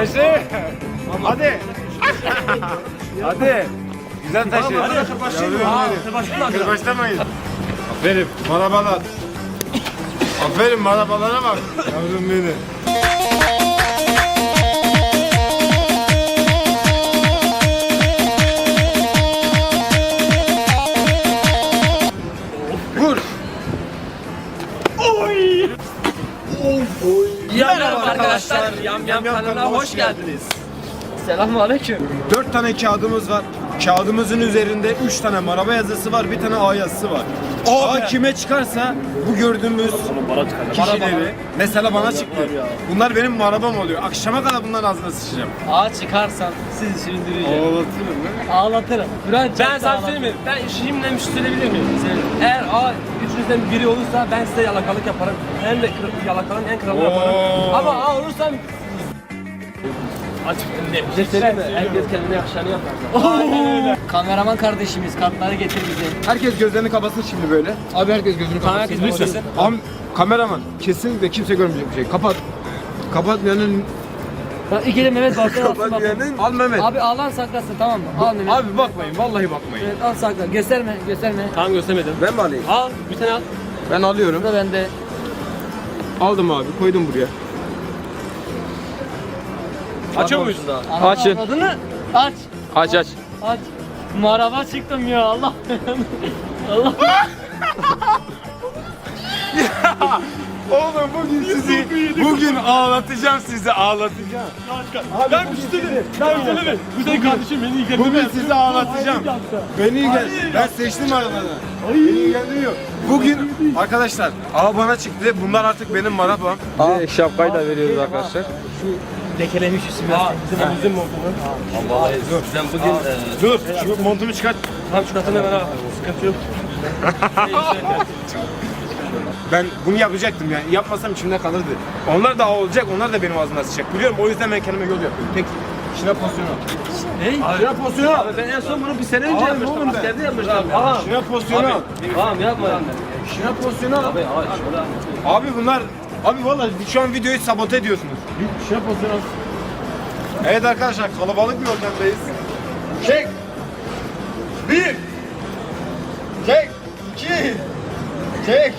Taşı. Hadi. Hadi. Güzel taşı. Hadi başlayalım. Başlamayın. Aferin. Marabalar. Aferin marabalara bak. Yavrum benim. Yam Yam kanalına hoş geldiniz. Selamun aleyküm. Dört tane kağıdımız var. Kağıdımızın üzerinde üç tane maraba yazısı var, bir tane A yazısı var. A kime çıkarsa bu gördüğümüz kişileri, mesela bana çıktı. Bunlar benim marabam oluyor. Akşama kadar bunların ağzına sıçacağım. Ağa çıkarsan sizi süründüreceğim. Ağlatırım lan. Ağlatırım. ben sana söyleyeyim mi? Ben şimdiden bir şey söyleyebilir miyim? Eğer A üçünüzden biri olursa ben size yalakalık yaparım. Hem de kır, yalakalığın en kralını yaparım. Oo. Ama A olursam Açık ne bir şey mi? Herkes kendine yakışanı yapar. Kameraman kardeşimiz kartları getir bize. Herkes gözlerini kapatsın şimdi böyle. Abi herkes gözünü kapatsın. Herkes sesi. Am kameraman kesinlikle kimse görmeyecek bir şey. Kapat. Kapat yanın. Bak ikili Mehmet baksana alsın Kapat bakayım. yanın. Al Mehmet. Abi ağlan saklasın tamam mı? Al Mehmet. Abi bakmayın vallahi bakmayın. Evet, al sakla. Gösterme gösterme. Tamam göstermedim. Ben mi alayım? Al bir tane al. Ben alıyorum. Bu da bende. Aldım abi koydum buraya. Açıyor muyuz? Ana- Açın. Adını aç. Aç aç. Aç. Maraba çıktım ya Allah. Allah. Oğlum bugün sizi bugün ağlatacağım sizi ağlatacağım. Ben dedim. Ben bir şey dedim. Güzel kardeşim beni ilgilendirme. Bugün sizi ağlatacağım. Beni ilgil ben seçtim aralarını. Beni ilgilendiriyor. Bugün arkadaşlar A bana çıktı. Bunlar artık benim marabam. Bir de şapkayı da veriyoruz arkadaşlar. Lekelemiş üstüme. Bizim bizim montumu. Vallahi sen bugün e, Dur şu montumu çıkart. tam şu katını hemen al. Sıkıntı yok. Ben bunu yapacaktım yani. Yapmasam içimde kalırdı. Onlar da olacak. Onlar da benim ağzımdan sıçacak. Biliyorum o yüzden ben kendime yol yapıyorum. Tek şınav pozisyonu. Ne? Şınav pozisyonu. al. Ben en son bunu bir sene önce Abi yapmıştım. oğlum ben. Askerde yapmıştım. Aha. Şınav pozisyonu. al. Tamam yapma lan. Şınav pozisyonu. al. Abi ay şurada. Abi bunlar Abi vallahi şu an videoyu sabote ediyorsunuz. Bir şey yapıyorsunuz. Evet arkadaşlar kalabalık bir ortamdayız. Çek. Bir. Çek. İki. Çek.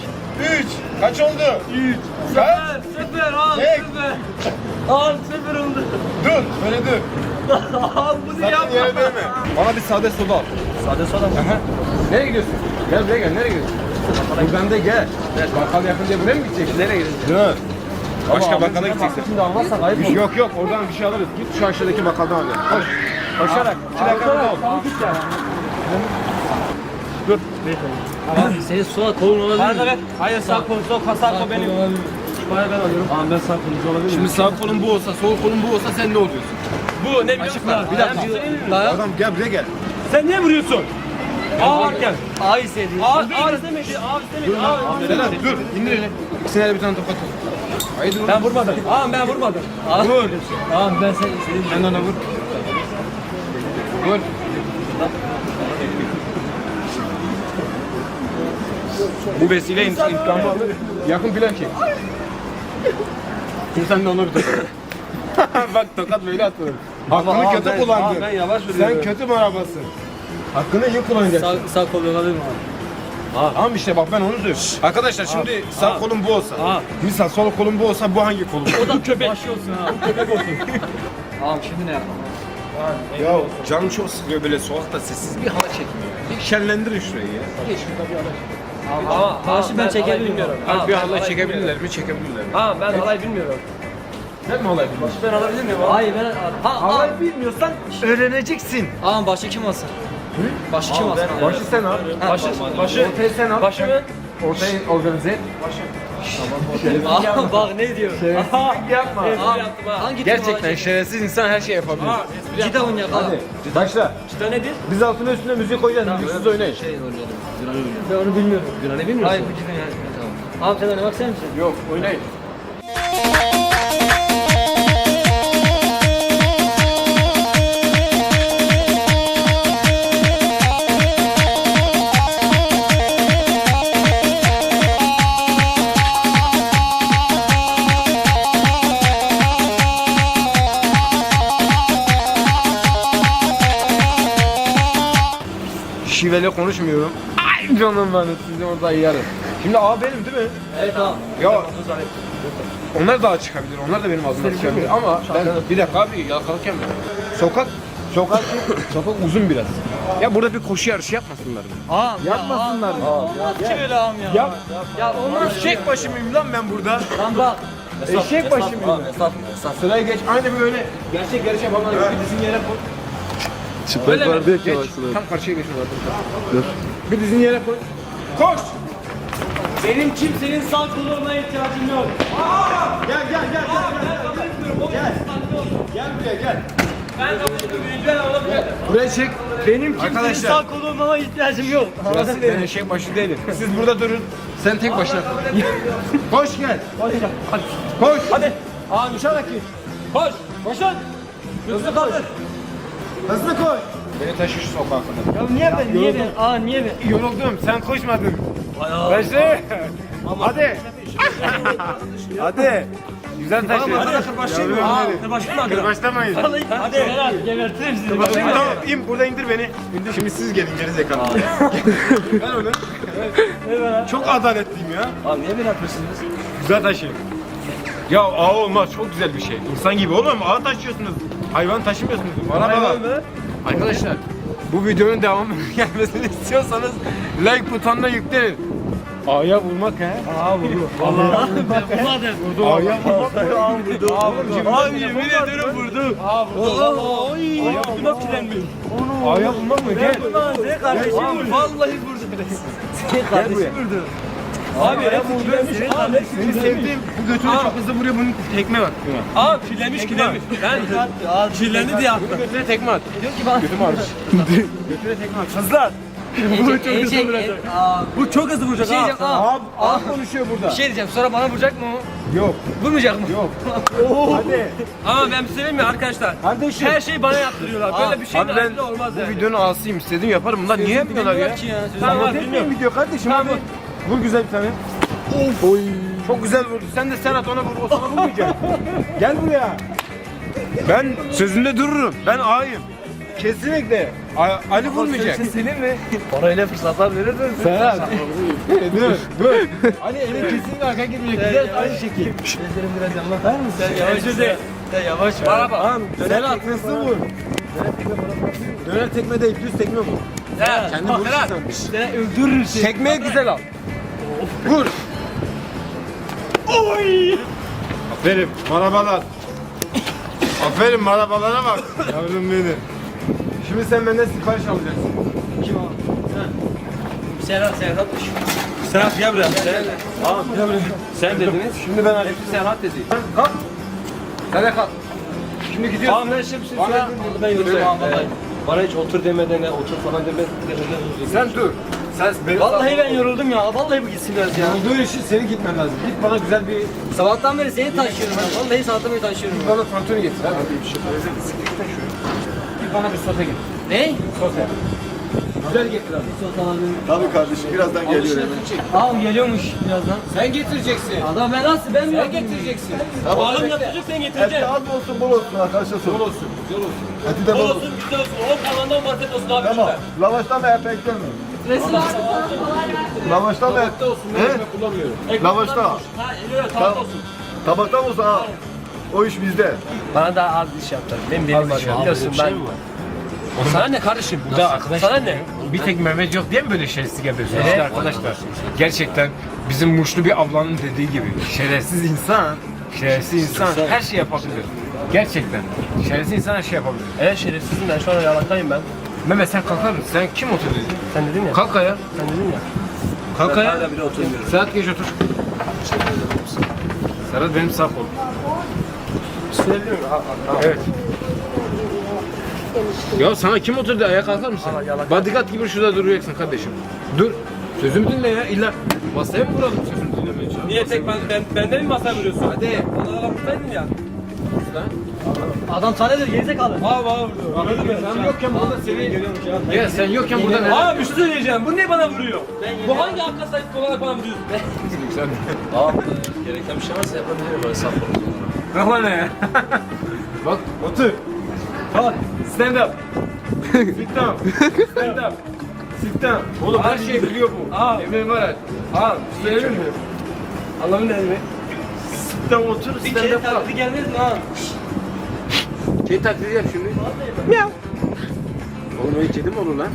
Üç. Kaç oldu? Üç. Kaç? Sıfır al Çek. sıfır. Al sıfır oldu. Dur. Böyle dur. Al bunu Sakın yapma. yere değme. Bana bir sade soda al. Sade soda mı? Nereye gidiyorsun? Gel buraya gel. Nereye gidiyorsun? Buradan da gel. Bakkal yakın diye buraya mı gideceksin? Nereye gidiyorsun? Dur. Başka bakkala gideceksin. Şimdi almazsak ayıp şey yok yok oradan bir şey alırız. Git şu aşağıdaki bakkaldan al. Koş. Koşarak. İki dakika burada ol. Dur. Abi senin sola kolun olabilir mi? ver. Hayır sağ kol, sol sağ kol benim. Bana ben alıyorum. Tamam ben sağ kolunuzu olabilir Şimdi sağ kolun bu olsa, sol kolun bu olsa sen ne oluyorsun? Bu ne biliyor musun? Bir dakika. Adam gel buraya gel. Sen niye vuruyorsun? Aa varken. A. Aa, aa istemedi, aa istemedi, aa istemedi. Selam dur. İndir elini. İkisine de bir tane tokat al. Haydi vur. Ben vurmadım. Aa ben vurmadım. Vur. Tamam ben sen istedim. Sen de ona vur. Vur. Bu vesile intikamı alır. Yakın plan ki. Şimdi sen de ona bir tokat. Bak tokat böyle atılır. Hakkını Aa, kötü ben- kullandın. ben Sen kötü bir arabasın. Hakkını iyi kullanacaksın. Sağ, sağ kolun olabilir mi abi? Tamam işte bak ben onu diyorum. Arkadaşlar şimdi sağ kolum bu olsa. Aa. Misal sol kolum bu olsa bu hangi kolum? O da köpek. Baş olsun ha. Köpek olsun. Tamam şimdi ne yapalım? ya canım çok sıkıyor böyle sokakta sessiz bir hava çekmiyor. Bir şenlendirin şurayı ya. Geç şurada bir hava. Ama Maaşı ben çekebilirim. bilmiyorum. Hadi bir halay halay çekebilirler mi? Çekebilirler mi? Ha ben halay bilmiyorum. Sen mi halay bilmiyorsun? Ben alabilir miyim? Hayır ben... Ha, ha. bilmiyorsan öğreneceksin. Ağam başı kim alsın? Başı kim alsın? Başı sen al. Başı, başı, Ortayı sen al. başı mı? Ortayı organize et. Ağam bak ne diyor? Yapma. Espri Ağam yaptım ha. hangi Gerçekten şerefsiz insan her şey yapabilir. Yaptım. oyun yakala. Hadi başla. İşte nedir? Biz altına üstüne müzik koyacağız. Müziksiz oynayın. Şey oynayalım. Granny oynayalım. Ben onu bilmiyorum. Granny bilmiyorsun. Hayır bu cidden yani. Tamam. Ağam sen oynamak ister misin? Yok oynayın. Konuşmuyorum. Ay canım benim sizi orada yerim. Şimdi A benim değil mi? Evet tamam. Ya onlar daha çıkabilir. Onlar da benim ağzımdan çıkabilir. Ama ben bir dakika abi yakalarken sokak sokak sokak uzun biraz. Ya burada bir koşu yarışı yapmasınlar mı? Ağam Yapmasınlar mı? Olmaz ki böyle ağam ya. Yap. Ya olmaz. Eşek başı mıyım lan ben burada? Lan bak. Eşek başı mıyım ben? Sıraya geç. Aynı böyle gerçek yarış yapanlar gibi dizin yere koy. Çıplak var diye ki başladı. Tam karşıya geçiyorlar. Dur. Bir dizin yere koy. Koş. Benim kimsenin sağ koluna ihtiyacım yok. Gel gel gel gel. Gel. Gel buraya gel. Ben bu birinci alabilirim. Buraya çek. Benim kimsenin Arkadaşlar. sağ koluna ihtiyacım yok. Burası ben eşek başı değilim. Siz burada durun. Sen tek başına. Koş gel. Koş. Hadi. Abi uçarak git. Koş. Koşun. Hızlı kaldır. Hızlı koş. Beni taşı şu sokağa kadar. Ya niye ben? Niye ben? Aa niye ben? Yoruldum. Sen koşmadın. Başla. Hadi. Hadi. Güzel taşı. Hadi başlayalım. Yavrum Aa, benim. başlama. Başlamayın. Hadi. Serhat gebertirim sizi. Tamam in burada indir beni. İndir. Şimdi siz gelin geri zekalı. ben onu. Çok adaletliyim ya. Abi niye beni yapıyorsunuz? Güzel taşı. Ya ağa olmaz çok güzel bir şey. İnsan gibi oğlum ağa taşıyorsunuz. Hayvan taşımıyorsunuz. Arabalar. Arkadaşlar bu videonun devamı gelmesini istiyorsanız like butonuna yükleyin. Ağaya vurmak he? Ağa vurdu. Vallahi Vurmadım. ağaya vurmak. Ağa vurdu. Ağa vurdu. Abi yemin ederim vurdu. Aa vurdu. Oy. Ayağımda kilenmiyor. Ağaya vurmak mı? Gel. Kardeşim vurdu. Vallahi vurdu. Sen kardeşim vurdu. Abi hep vurdu. Seni sevdiğim bu götünü çok hızlı vuruyor bunun tekme var. Aa kirlenmiş kirlenmiş. Ben kirlendi diye attım. Götüne tekme at. Diyor ki bana. Götümü ağrış. Götüne tekme at. Hızlan. Bu çok hızlı vuracak. Bu çok hızlı vuracak. şey ha. diyeceğim, Ağ, ağ konuşuyor burada. Bir şey diyeceğim sonra bana vuracak mı o? Yok. Vurmayacak mı? Yok. Hadi. Ama ben bir şey söyleyeyim mi arkadaşlar? Kardeşim. Her şeyi bana yaptırıyorlar. Böyle bir şey Abi ben de olmaz bu yani. videonun ağasıyım. İstediğim yaparım. Bunlar niye yapmıyorlar ya? Ya, Tamam abi bilmiyorum. bir video kardeşim hadi. Vur güzel bir tane. Oy. Çok güzel vurdu. Sen de Serhat ona vur. O sana vurmayacak. Gel buraya. Ben sözünde dururum. Ben ağayım. Kesinlikle. A- Ali vurmayacak. Senin mi? Parayla fırsatlar verirdin. Serhat. dur, dur. Ali elin kesinlikle arka gitmeyecek. Güzel aynı şekil. Sen yavaş öde. Sen yavaş ver. Bana bak. Serhat hızlı vur. Döner tekme değil, düz tekme vur. Sen Kendi bak vurursun Serhat. sen. Seni öldürür seni. Tekmeyi güzel al. Vur. Oy. Aferin, marabalar. Aferin, marabalara bak. Yavrum benim. Şimdi sen benden sipariş alacaksın. Kim o? Serhat Serhat. Serhat gel buraya. Sen, Aa, gel buraya. Sen dediniz. Şimdi ben Ali. Serhat dedi. Kalk. Sen de kalk. Şimdi gidiyorsun. Tamam ben şimdi Bana-. Ben yürüyorum. Bana hiç otur demeden, otur falan demeden. Sen dur. Sen beni Vallahi ben yoruldum ya. Vallahi bu gitsin biraz ya. Olduğu için senin gitmen lazım. Git bana güzel bir Sabahtan beri seni taşıyorum ben. Vallahi sabahtan beri taşıyorum. Bir bana tantuni getir. Hadi bir şey. Bir bana bir sote getir. Ne? Sote. Güzel getir abi. Tabii kardeşim birazdan geliyor hemen. Ağam geliyormuş birazdan. Sen getireceksin. Adam ben nasıl ben mi Sen yapayım? getireceksin. Oğlum yapacak sen Eti getireceksin. az olsun bol olsun arkadaşlar Bol sorun. olsun. Güzel olsun. Eti de Bol bol olsun. olsun, güzel olsun. O kalandan bahset olsun abi Tamam. lütfen. Lavaştan veya pekten mi? Resim abi. Lavaştan veya... Tabakta olsun. Ben ekmek kullanmıyorum. Lavaşta. Ha, eliyor, tamam olsun. Tabaktan olsa ha. O iş bizde. Bana da az iş yaptı. Ben benim var ya. Biliyorsun ben. Sana ne kardeşim? Burada arkadaşlar Sana ne? bir tek Mehmet yok diye mi böyle şerefsizlik yapıyorsunuz? İşte arkadaşlar gerçekten bizim muşlu bir ablanın dediği gibi şerefsiz insan, şerefsiz insan her şey yapabilir. Gerçekten. Şerefsiz insan her şey yapabilir. Evet şerefsizim ben şu an yalaktayım ben. Mehmet sen kalkar mısın? Sen kim otur dedin? Sen dedin ya. Kalk ayağa. Sen dedin ya. Kalk ayağa. Hala bile oturmuyorum. Serhat geç otur. Serhat benim sağ kolum. Söyleyebilir miyim? Evet. Ya sana kim oturdu? Ayağa kalkar mısın? Bodyguard gibi şurada duracaksın kardeşim. Dur. Sözümü dinle ya. İlla masaya mı vuralım sözümü dinlemeye çalışıyorsun? Niye tek ben, ben benden mi masa vuruyorsun? Hadi. Bana laf tutaydın ya. Adam sana nedir gerizekalı. Aa bana vurdu. Anladın mı? Sen yokken burada seni... Ya sen yokken burada ne? Aa bir şey söyleyeceğim. Bu niye bana vuruyor? Bu hangi hakka sahip olarak bana vuruyorsun? Sen... Abi gereken bir şey varsa yapabilirim böyle saf Kafa ne? Bak otur. Kalk. Stand up. Sit down. Stand up. Sistem. Oğlum her şeyi biliyor bu. Var ya. Al. Söyleyebilir miyim? Allah'ın elimi. Sistem otur. Bir Sistem kere yap. taklidi gelmez mi ha? Kedi taklidi yap şimdi. Miyav. Oğlum öyle kedi mi olur lan?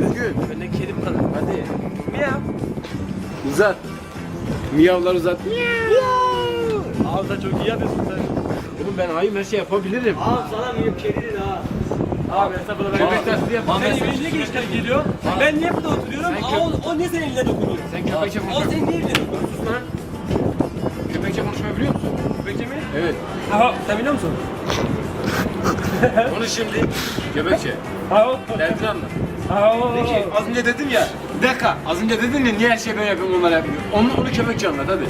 Düzgün. Ben de kedim kadar. Hadi. Miyav. Uzat. Miyavlar uzat. Abi sen çok iyi yapıyorsun sen. Oğlum ben ayım her şey yapabilirim. Abi sana mıyım kedidin ha? Abi mesela bana Köpek taklidi yap. Sen evine geçten geliyor. Ben niye burada oturuyorum? Sen Aa, o, o niye senin eline dokunuyor? Sen köpekçe O konuşma. senin niye eline dokunuyor? Sus lan. Köpekçe konuşmayı biliyor musun? Köpekçe mi? Evet. Aha sen biliyor musun? Konuş şimdi. Köpekçe. Aha. Derdini anlat. Aha. Peki az önce dedim ya. Bir dakika. Az önce dedin ya niye her şeyi ben yapıyorum onlar yapmıyor. Onu, onu köpekçe anlat hadi.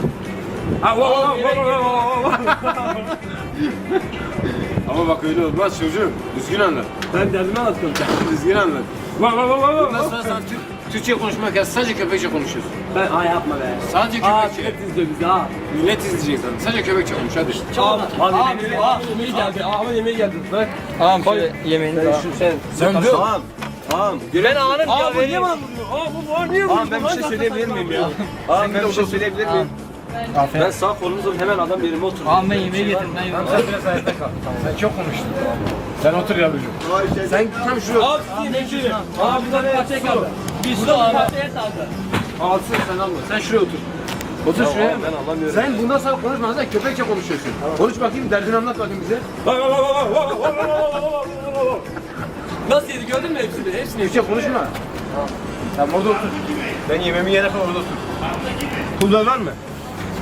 Ama bak öyle olmaz çocuğum. Düzgün anlat. Ben derdimi anlatıyorum. Düzgün anlat. Vay vay vay vay Bundan sonra sen Türk, Türkçe konuşmak ya sadece köpekçe konuşuyorsun. Ben aa yapma be. Sadece Aa köpekçe. millet izliyor bizi ha. Millet izleyecek zaten. Sadece köpekçe konuş hadi. Abi, abi, yemeği, abi, yemeği geldi. Abi yemeği geldi. Bak. Tamam şöyle yemeğini al. Şu sen. Sen dur. Tamam. Tamam. Ben ağlarım Aa ya. bu niye bana vuruyor? Aa bu var niye vuruyor? Ben bir şey söyleyebilir miyim ya? Tamam ben bir şey söyleyebilir miyim? Ben sağ kolumuzun hemen adam yerime oturdum. Ağam ben yemeği getirdim. Ben yemeği Sen biraz ayakta kal. Sen çok konuştun. Sen otur yavrucuğum. Şey. Sen tam şuraya Abi siz yiyin. Abi bir tane parça kaldı. Bir su bir aldı. alsın sen alma. Sen şuraya otur. Otur şuraya. Ben anlamıyorum. Sen bundan sonra konuşma sen köpekçe konuşuyorsun. Konuş bakayım derdini anlat bakayım bize. Nasıl yedi gördün mü hepsini? Hepsini. Hiçbir şey konuşma. Tamam orada otur. Ben yemeğimi yene kadar orada otur. Pul biber var mı?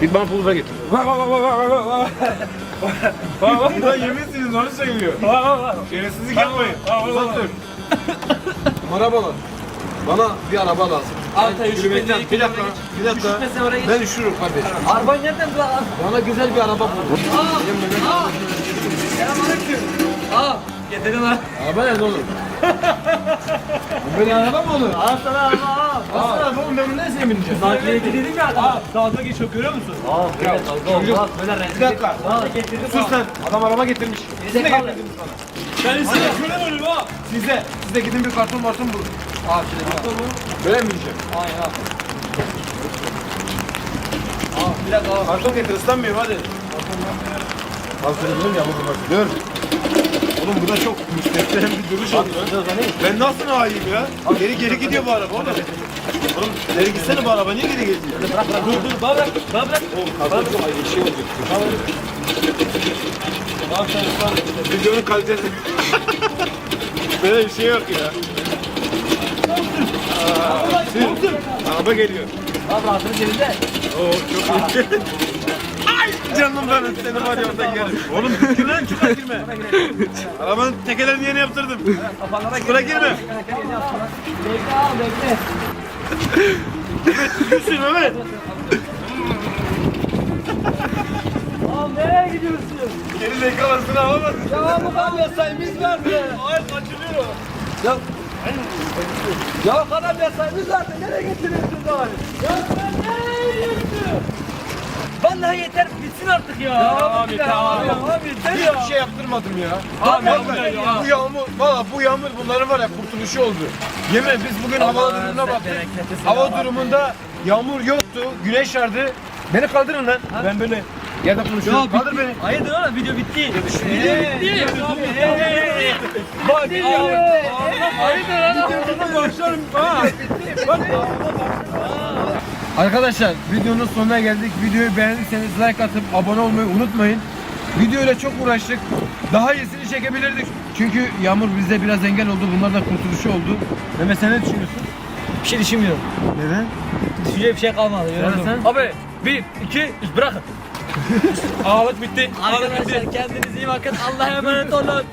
Git bana pul biber getir. Burada yemezsiniz onu söylüyor. Şerefsizlik yapmayın. Uzak dur. Arabalar. Bana bir araba lazım. Abi sen Yürümekten. Bir dakika. Bir dakika. Ben üşürüm kardeşim. Araban nereden bu lan? Bana güzel bir araba bul. Aa getirin lan. Araba nerede oğlum? Böyle araba mı olur? Al sana araba al. Al araba oğlum ben bunu ne bineceğim? Nakliye gidelim ya. Aa dalga geçiyor görüyor musun? Al böyle dalga olmaz. Böyle Bir rezil. dakika. Al getirdim. Sus sen. Adam araba getirmiş. Siz de Zekalı. getirdiniz bana. Ben size şöyle ölüm ha. Siz de. Siz de gidin bir karton marton bulun. Al. Böyle mi bineceğim? Aynen al. Bir dakika al. Karton getir hadi. Ya bu bak. Dur. Oğlum bu da çok müstehcen bir duruş oldu. Ben nasıl halim ya? Geri geri gidiyor bu araba oğlum. Oğlum geri gitsene bu araba niye geri gidiyor? Dur dur bana bırak. Bana bırak. Oğlum karton çok ayrı bir şey olacak. Tamam sen ıslan. Videonun kalitesi. Böyle bir şey yok ya. Araba geliyor. Al rahatını cebinde. Oo çok iyi. Ay canım benim seni var ya orada yerim. Oğlum düzgün lan çukura girme. Arabanın tekerlerini yeni yaptırdım. Çukura girme. Bekle al bekle. Düzgünsün Mehmet. Al nereye gidiyorsun? Geri zekalısını alamadın. Ya bu kadar mesayimiz vardı. Ay kaçırıyor. Ya ya kadar mesayimiz vardı. Nereye getiriyorsun daha? Ya sen nereye gidiyorsun? Vallahi yeter bitsin artık ya. Ya abi, tamam. Abi, abi ya. Hiçbir şey yaptırmadım ya. Abi, Vallahi abi, ya. bu yağmur, valla bu yağmur bunların var ya kurtuluşu oldu. Yemin biz bugün hava durumuna baktık. Hava durumunda yağmur yoktu, güneş vardı. Beni kaldırın lan. Ben böyle yerde konuşuyorum. Kaldır beni. Hayırdır oğlum video bitti. Video bitti. Bak. Hayırdır lan? Başlarım. Arkadaşlar videonun sonuna geldik. Videoyu beğendiyseniz like atıp abone olmayı unutmayın. Videoyla çok uğraştık. Daha iyisini çekebilirdik. Çünkü Yağmur bize biraz engel oldu. Bunlar da kurtuluşu oldu. Mehmet sen ne düşünüyorsun? Bir şey düşünmüyorum. Neden? Düşünecek bir şey kalmadı. Yoruldum. Abi bir iki üç bırakın. Ağlık bitti. Ağlık bitti. Arkadaşlar kendinize iyi bakın. Allah'a emanet olun.